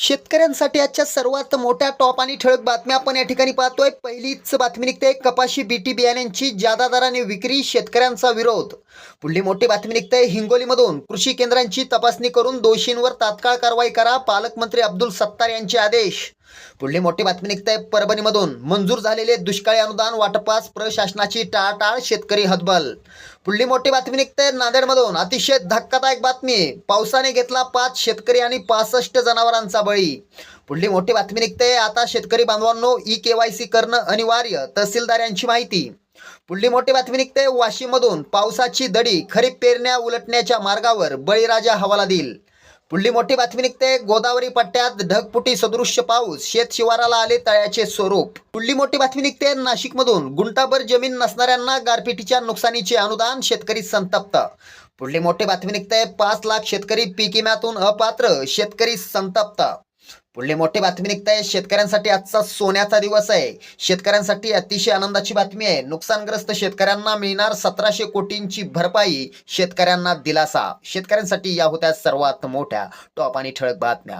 शेतकऱ्यांसाठी आजच्या सर्वात मोठ्या टॉप आणि ठळक बातम्या आपण या ठिकाणी पाहतोय. पहिलीच बातमी निघते. कपाशी बीटी बियाण्यांची जादा दराने विक्री शेतकऱ्यांचा विरोध. पुढली मोठी बातमी निघते. हिंगोलीमधून कृषी केंद्रांची तपासणी करून दोषींवर तात्काळ कारवाई करा पालकमंत्री अब्दुल सत्तार यांचे आदेश. पुढली मोठी बातमी निघते परभणीमधून. मंजूर झालेले दुष्काळी अनुदान वाटपास प्रशासनाची टाळाटाळ शेतकरी हतबल. पुढली मोठी बातमी निघते नांदेडमधून. अतिशय धक्कादायक बातमी. पावसाने घेतला पाच शेतकरी आणि पासष्ट जनावरांचा बळी. पुढली मोठी बातमी निघते. आता शेतकरी बांधवांनो ई के वाय सी करणं अनिवार्य. तहसीलदार यांची माहिती. पुढली मोठी बातमी निघते वाशीमधून पावसाची दडी खरीप पेरण्या उलटण्याच्या मार्गावर बळीराजा हवाला देईल. पुढली मोठी बातमी निघते. गोदावरी पट्ट्यात ढगपुटी सदृश्य पाऊस. शेत शिवाराला आले तळ्याचे स्वरूप. पुढली मोठी बातमी निघते. नाशिकमधून गुंटाभर जमीन नसणाऱ्यांना गारपिटीच्या नुकसानीचे अनुदान शेतकरी संतप्त. पुढली मोठी बातमी निघते. पाच लाख शेतकरी पीक विम्यातून अपात्र शेतकरी संतप्त. पुढली मोठी बातमी निघताय शेतकऱ्यांसाठी आजचा सोन्याचा दिवस आहे. शेतकऱ्यांसाठी अतिशय आनंदाची बातमी आहे. नुकसानग्रस्त शेतकऱ्यांना मिळणार सतराशे कोटींची भरपाई शेतकऱ्यांना दिलासा. शेतकऱ्यांसाठी या होत्या सर्वात मोठ्या टॉप आणि ठळक बातम्या.